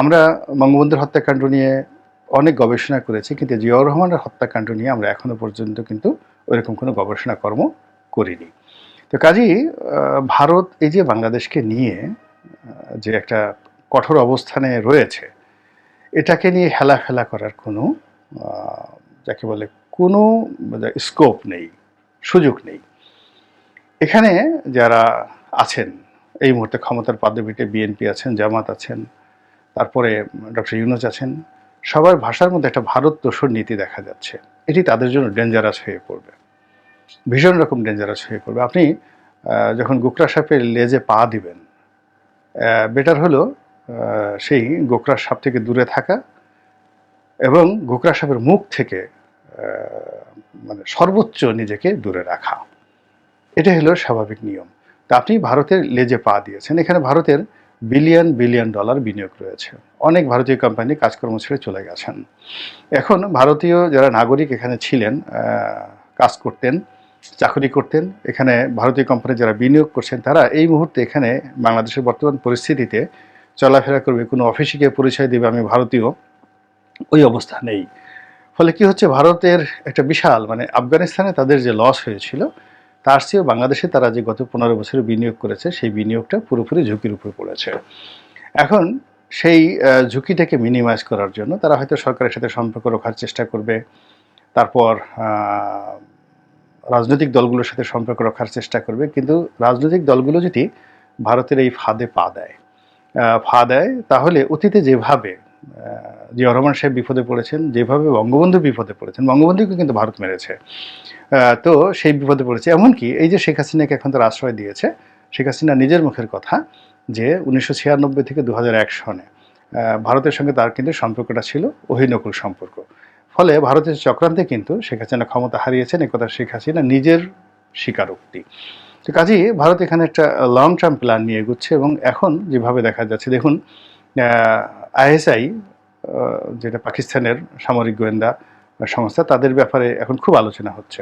আমরা বঙ্গবন্ধুর হত্যাকাণ্ড নিয়ে অনেক গবেষণা করেছি, কিন্তু জিয়াউর রহমানের হত্যাকাণ্ড নিয়ে আমরা এখনও পর্যন্ত কিন্তু ওইরকম কোনো গবেষণা কর্ম করিনি। তো কাজেই ভারত এই যে বাংলাদেশকে নিয়ে যে একটা কঠোর অবস্থানে রয়েছে, এটাকে নিয়ে হেলাফেলা করার কোনো যাকে বলে কোনো স্কোপ নেই, সুযোগ নেই। এখানে যারা আছেন, এই মুহূর্তে ক্ষমতার পাদবীতে বিএনপি আছেন, জামাত আছেন তারপরে ডক্টর ইউনুস আছেন, সবার ভাষার মধ্যে একটা ভারত দোষর নীতি দেখা যাচ্ছে। এটি তাদের জন্য ডেঞ্জারাস হয়ে পড়বে। ভীষণ রকম ডেঞ্জারাস হয়ে পড়বে। আপনি যখন গোকরা সাপের লেজে পা দিবেন বেটার হলো সেই গোকরা সাপ থেকে দূরে থাকা এবং গোকরা সাপের মুখ থেকে মানে সর্বোচ্চ নিজেকে দূরে রাখা। এটা হলো স্বাভাবিক নিয়ম। তা আপনি ভারতের লেজে পা দিয়েছেন। এখানে ভারতের বিলিয়ন বিলিয়ন ডলার বিনিয়োগ রয়েছে। অনেক ভারতীয় কোম্পানি কাজকর্ম ছেড়ে চলে গেছেন। এখন ভারতীয় যারা নাগরিক এখানে ছিলেন কাজ করতেন, চাকরি করতেন, এখানে ভারতীয় কোম্পানি যারা বিনিয়োগ করছেন, তারা এই মুহূর্তে এখানে বাংলাদেশের বর্তমান পরিস্থিতিতে চলাফেরা করবে। কোনো অফিসে গিয়ে পরিচয় দেবে, আমি ভারতীয় ওই অবস্থা নেই। ফলে কি হচ্ছে? ভারতের একটা বিশাল মানে আফগানিস্তানে তাদের যে লস হয়েছিল তার চেয়েও বাংলাদেশে তারা যে গত পনেরো বছরে বিনিয়োগ করেছে, সেই বিনিয়োগটা পুরোপুরি ঝুঁকির উপরে পড়েছে। এখন সেই ঝুঁকিটাকে মিনিমাইজ করার জন্য তারা হয়তো সরকারের সাথে সম্পর্ক রাখার চেষ্টা করবে। তারপর রাজনৈতিক দলগুলোর সাথে সম্পর্ক রাখার চেষ্টা করবে। কিন্তু রাজনৈতিক দলগুলো যদি ভারতের এই ফাঁদে পা দেয় ফা দেয়, তাহলে অতীতে যেভাবে জিয়া রহমান সাহেব বিপদে পড়েছেন, যেভাবে বঙ্গবন্ধু বিপদে পড়েছেন বঙ্গবন্ধুকে কিন্তু ভারত মেরেছে। তো সেই বিপদে পড়েছে। এমনকি এই যে শেখ হাসিনাকে এখন তার আশ্রয় দিয়েছে, শেখ হাসিনা নিজের মুখের কথা যে উনিশশো ছিয়ানব্বই থেকে দু সনে ভারতের সঙ্গে তার কিন্তু সম্পর্কটা ছিল অহিনকুল সম্পর্ক। ফলে ভারতের চক্রান্তে কিন্তু শেখ হাসিনা ক্ষমতা হারিয়েছেন, একথা শেখ হাসিনা নিজের স্বীকারোক্তি। তো কাজেই ভারত এখানে একটা লং টার্ম প্ল্যান নিয়ে এগুচ্ছে এবং এখন যেভাবে দেখা যাচ্ছে, দেখুন আইএসআই যেটা পাকিস্তানের সামরিক গোয়েন্দা সংস্থা, তাদের ব্যাপারে এখন খুব আলোচনা হচ্ছে।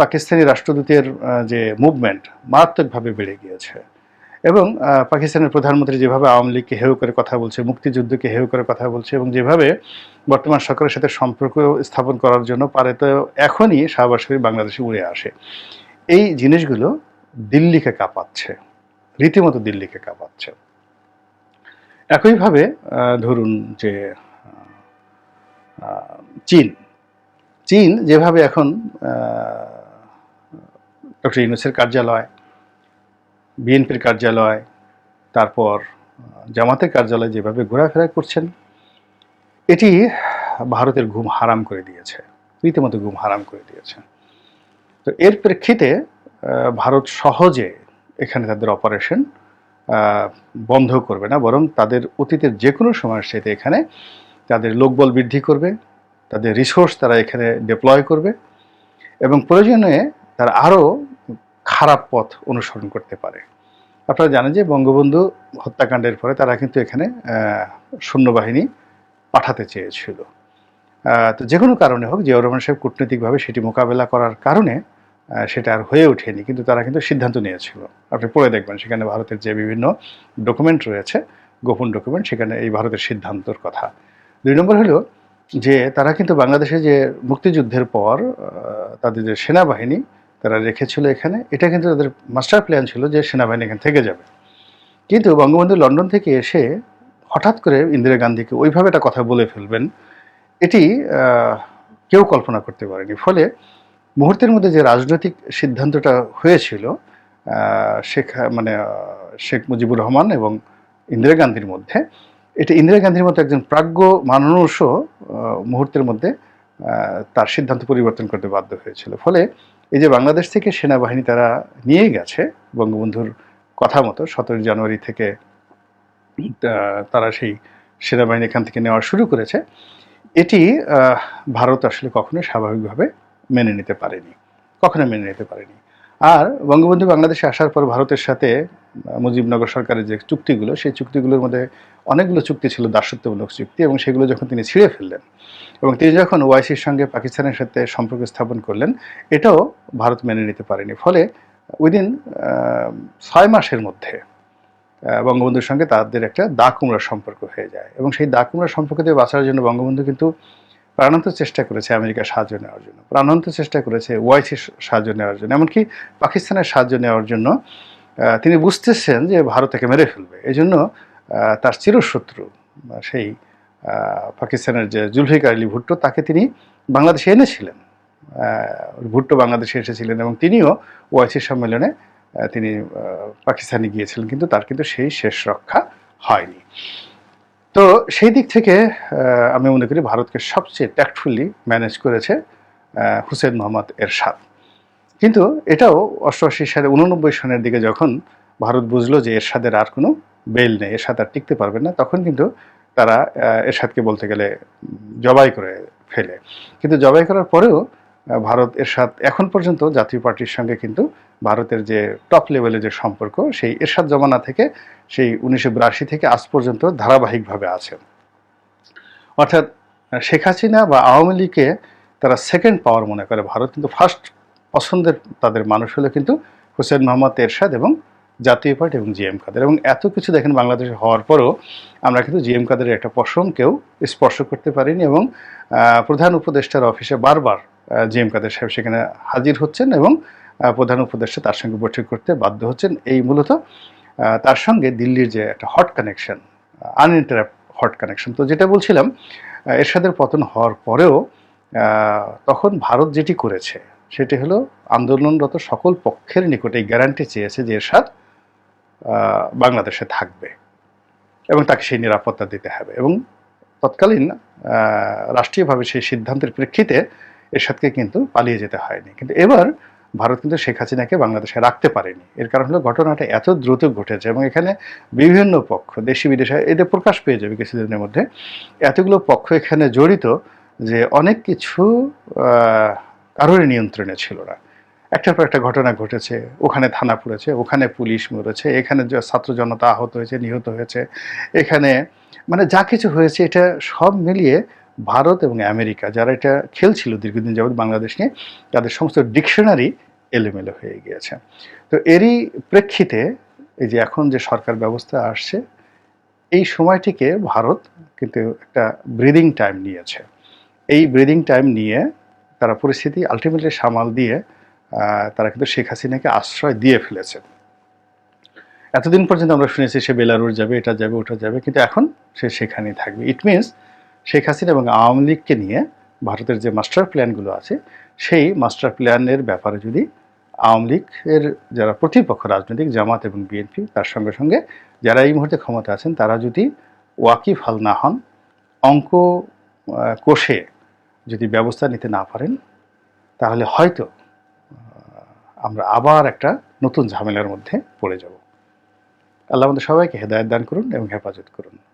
পাকিস্তানি রাষ্ট্রদূতের যে মুভমেন্ট মারাত্মকভাবে বেড়ে গিয়েছে এবং পাকিস্তানের প্রধানমন্ত্রী যেভাবে আওয়ামী লীগকে হেউ করে কথা বলছে, মুক্তিযুদ্ধকে হেউ করে কথা বলছে এবং যেভাবে বর্তমান সরকারের সাথে সম্পর্ক স্থাপন করার জন্য পারে তো এখনই শাহবাজ শরীফ বাংলাদেশে উড়ে আসে। এই জিনিসগুলো দিল্লিকে কাঁপাচ্ছে, রীতিমতো দিল্লিকে কাঁপাচ্ছে। একইভাবে ধরুন যে চীন। চীন যেভাবে এখন ডক্টর ইউনুসের কার্যালয়, বিএনপির কার্যালয়, তারপর জামাতের কার্যালয় যেভাবে ঘোরাফেরা করছেন, এটি ভারতের ঘুম হারাম করে দিয়েছে। রীতিমতো ঘুম হারাম করে দিয়েছে। তো এর প্রেক্ষিতে ভারত সহজে এখানে তাদের অপারেশন বন্ধ করবে না, বরং তাদের অতীতের যে কোনো সময়ের সাথে এখানে তাদের লোকবল বৃদ্ধি করবে, তাদের রিসোর্স তারা এখানে ডিপ্লয় করবে এবং প্রয়োজনে তারা আরও খারাপ পথ অনুসরণ করতে পারে। আপনারা জানেন যে বঙ্গবন্ধু হত্যাকাণ্ডের পরে তারা কিন্তু এখানে সৈন্যবাহিনী পাঠাতে চেয়েছিল। তো যে কোনো কারণে হোক, জিয়াউর রহমান সাহেব কূটনৈতিকভাবে সেটি মোকাবেলা করার কারণে সেটা আর হয়ে ওঠেনি, কিন্তু তারা কিন্তু সিদ্ধান্ত নিয়েছিল। আপনি পড়ে দেখবেন, সেখানে ভারতের যে বিভিন্ন ডকুমেন্ট রয়েছে, গোপন ডকুমেন্ট সেখানে এই ভারতের সিদ্ধান্তর কথা। দুই নম্বর হলো যে, তারা কিন্তু বাংলাদেশে যে মুক্তিযুদ্ধের পর তাদের যে সেনাবাহিনী, তারা রেখেছিল এখানে, এটা কিন্তু তাদের মাস্টার প্ল্যান ছিল যে সেনাবাহিনী এখানে থেকে যাবে। কিন্তু বঙ্গবন্ধু লন্ডন থেকে এসে হঠাৎ করে ইন্দিরা গান্ধীকে ওইভাবে একটা কথা বলে ফেলবেন, এটি কেউ কল্পনা করতে পারেনি। ফলে মুহূর্তের মধ্যে যে রাজনৈতিক সিদ্ধান্তটা হয়েছিল শেখ মানে শেখ মুজিবুর রহমান এবং ইন্দিরা গান্ধীর মধ্যে, এটা ইন্দিরা গান্ধীর মতো একজন প্রাজ্ঞ মানুষও মুহূর্তের মধ্যে তার সিদ্ধান্ত পরিবর্তন করতে বাধ্য হয়েছিল। ফলে এই যে বাংলাদেশ থেকে সেনাবাহিনী তারা নিয়ে গেছে, বঙ্গবন্ধুর কথা মতো, সতেরোই জানুয়ারি থেকে তারা সেই সেনাবাহিনী এখান থেকে নেওয়া শুরু করেছে। এটি ভারত আসলে কখনো স্বাভাবিকভাবে মেনে নিতে পারেনি। কখনো মেনে নিতে পারেনি। আর বঙ্গবন্ধু বাংলাদেশে আসার পর ভারতের সাথে মুজিবনগর সরকারের যে চুক্তিগুলো, সেই চুক্তিগুলোর মধ্যে অনেকগুলো চুক্তি ছিল দাসত্বমূলক চুক্তি এবং সেগুলো যখন তিনি ছিঁড়ে ফেললেন এবং তিনি যখন ওয়াইসির সঙ্গে পাকিস্তানের সাথে সম্পর্ক স্থাপন করলেন, এটাও ভারত মেনে নিতে পারেনি। ফলে উইদিন ছয় মাসের মধ্যে বঙ্গবন্ধুর সঙ্গে তাদের একটা দা কুমড়ার সম্পর্ক হয়ে যায় এবং সেই দা কুমড়ার সম্পর্ক থেকে বাঁচার জন্য বঙ্গবন্ধু কিন্তু প্রাণান্ত চেষ্টা করেছে আমেরিকার সাহায্য নেওয়ার জন্য। প্রাণান্ত চেষ্টা করেছে ওয়াইসির সাহায্য নেওয়ার জন্য। এমনকি পাকিস্তানের সাহায্য নেওয়ার জন্য তিনি বুঝতেছেন যে ভারত তাকে মেরে ফেলবে। এই জন্য তার চিরশত্রু সেই পাকিস্তানের যে জুলফিকার আলী ভুট্টো, তাকে তিনি বাংলাদেশে এনেছিলেন। ভুট্টো বাংলাদেশে এসেছিলেন এবং তিনিও ওয়াইসি সম্মেলনে তিনি পাকিস্তানে গিয়েছিলেন। কিন্তু তার কিন্তু সেই শেষ রক্ষা হয়নি। তো সেই দিক থেকে আমি মনে করি ভারতকে সবচেয়ে ট্যাক্টফুলি ম্যানেজ করেছে হুসেন মোহাম্মদ এরশাদ। কিন্তু এটাও অষ্টআশি সালে উননব্বই সনের দিকে যখন ভারত বুঝলো যে এরশাদের আর কোনো বেল নেই, এরশাদ আর টিকতে পারবে না, তখন কিন্তু তারা এরশাদকে বলতে গেলে জবাই করে ফেলে। কিন্তু জবাই করার পরেও ভারত, এরশাদ এখন পর্যন্ত জাতীয় পার্টির সঙ্গে কিন্তু ভারতের যে টপ লেভেলের যে সম্পর্ক, সেই এরশাদ জমানা থেকে, সেই উনিশশো বিরাশি থেকে আজ পর্যন্ত ধারাবাহিকভাবে আছে। অর্থাৎ শেখ হাসিনা বা আওয়ামী লীগকে তারা সেকেন্ড পাওয়ার মনে করে ভারত, কিন্তু ফার্স্ট পছন্দের তাদের মানুষ হলো কিন্তু হুসেন মোহাম্মদ এরশাদ এবং জাতীয় পার্টি এবং জিএম কাদের। এবং এত কিছু দেখেন বাংলাদেশে হওয়ার পরও আমরা কিন্তু জিএম কাদের একটা পশমকেও স্পর্শ করতে পারিনি এবং প্রধান উপদেষ্টার অফিসে বারবার জিএম কাদের সাহেব সেখানে হাজির হচ্ছেন এবং প্রধান উপদেষ্টা তার সঙ্গে বৈঠক করতে বাধ্য হচ্ছেন। এই মূলত তার সঙ্গে দিল্লির যে একটা hot connection uninterrupt hot connection তো যেটা বলছিলাম এরশাদের পতন হওয়ার পরেও তখন ভারত যেটি করেছে, সেটি হলো আন্দোলনরত সকল পক্ষের নিকটে গ্যারান্টি চেয়েছে যে এরশাদ বাংলাদেশে থাকবে এবং তাকে সেই নিরাপত্তা দিতে হবে। এবং তৎকালীন রাষ্ট্রীয়ভাবে সেই সিদ্ধান্তের প্রেক্ষিতে এরশাদকে কিন্তু পালিয়ে যেতে হয়নি। কিন্তু এবার ভারত কিন্তু শেখ হাসিনাকে বাংলাদেশে রাখতে পারেনি। এর কারণ হলো ঘটনাটা এত দ্রুত ঘটেছে এবং এখানে বিভিন্ন পক্ষ, দেশি বিদেশে এটা প্রকাশ পেয়ে যাবে কিছুদিনের মধ্যে, এতগুলো পক্ষ এখানে জড়িত যে অনেক কিছু কারোর নিয়ন্ত্রণে ছিল না। একটার পর একটা ঘটনা ঘটেছে, ওখানে থানা পড়েছে, ওখানে পুলিশ মরেছে, এখানে ছাত্র জনতা আহত হয়েছে, নিহত হয়েছে, এখানে মানে যা কিছু হয়েছে, এটা সব মিলিয়ে ভারত এবং আমেরিকা, যারা এটা খেলছিল দীর্ঘদিন যাবৎ বাংলাদেশ নিয়ে, তাদের সমস্ত ডিকশনারি এলোমেলো হয়ে গিয়েছে। তো এরই প্রেক্ষিতে এই যে এখন যে সরকার ব্যবস্থা আসছে, এই সময়টিকে ভারত কিন্তু একটা ব্রিদিং টাইম নিয়েছে। এই ব্রিদিং টাইম নিয়ে তারা পরিস্থিতি আলটিমেটলি সামাল দিয়ে তারা কিন্তু শেখ হাসিনাকে আশ্রয় দিয়ে ফেলেছে। এতদিন পর্যন্ত আমরা শুনেছি সে বেলারুর যাবে, এটা যাবে, ওটা যাবে, কিন্তু এখন সে সেখানেই থাকবে। ইট মিনস শেখ হাসিনা এবং আওয়ামী লীগকে নিয়ে ভারতের যে মাস্টার প্ল্যানগুলো আছে, সেই মাস্টার প্ল্যানের ব্যাপারে যদি আওয়ামী লীগের যারা প্রতিপক্ষ, রাজনৈতিক জামাত এবং বিএনপি, তার সঙ্গে সঙ্গে যারা এই মুহূর্তে ক্ষমতা আছেন, তারা যদি ওয়াকিফ হাল না হন, অঙ্ক কোষে যদি ব্যবস্থা নিতে না পারেন, তাহলে হয়তো আমরা আবার একটা নতুন ঝামেলার মধ্যে পড়ে যাব। আল্লাহ আমাদের সবাইকে হেদায়ত দান করুন এবং হেফাজত করুন।